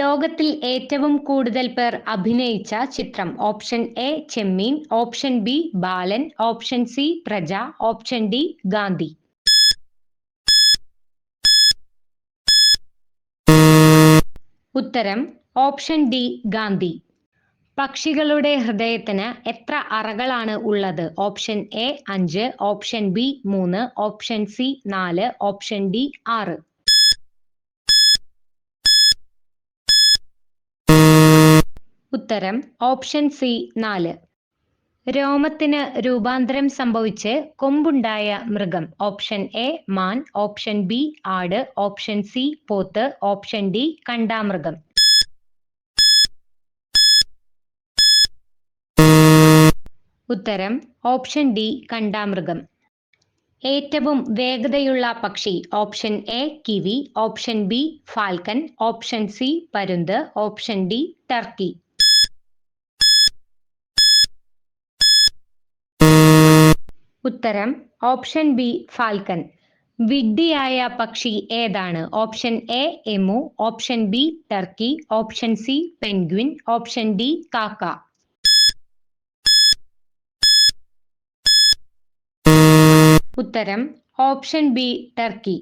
ലോകത്തിൽ ഏറ്റവും കൂടുതൽ പേർ അഭിനയിച്ച ചിത്രം option A Chemmeen option B Balan option C Praja option D Gandhi. ഉത്തരം ഓപ്ഷൻ ഡി ഗാന്ധി. പക്ഷികളുടെ ഹൃദയത്തിന് എത്ര അറകളാണ് ഉള്ളത്? ഓപ്ഷൻ എ അഞ്ച് ഓപ്ഷൻ ബി മൂന്ന് ഓപ്ഷൻ സി നാല് ഓപ്ഷൻ ഡി ആറ്. ഉത്തരം ഓപ്ഷൻ സി നാല്. രോമത്തിന് രൂപാന്തരം സംഭവിച്ച് കൊമ്പുണ്ടായ മൃഗം. ഓപ്ഷൻ എ മാൻ ഓപ്ഷൻ ബി ആട് ഓപ്ഷൻ സി പോത്ത് ഓപ്ഷൻ ഡി കണ്ടാമൃഗം. ഉത്തരം ഓപ്ഷൻ ഡി കണ്ടാമൃഗം. ഏറ്റവും വേഗതയുള്ള പക്ഷി. Option A kiwi option B falcon option C പരുന്ത് ഓപ്ഷൻ ഡി ടർക്കി. ഉത്തരം ഓപ്ഷൻ ബി ഫാൽക്കൻ. വിഡ്ഢിയായ പക്ഷി ഏതാണ്? Option A emu option B turkey option C penguin option D കാക്ക. ഉത്തരം ഓപ്ഷൻ ബി ടർക്കി.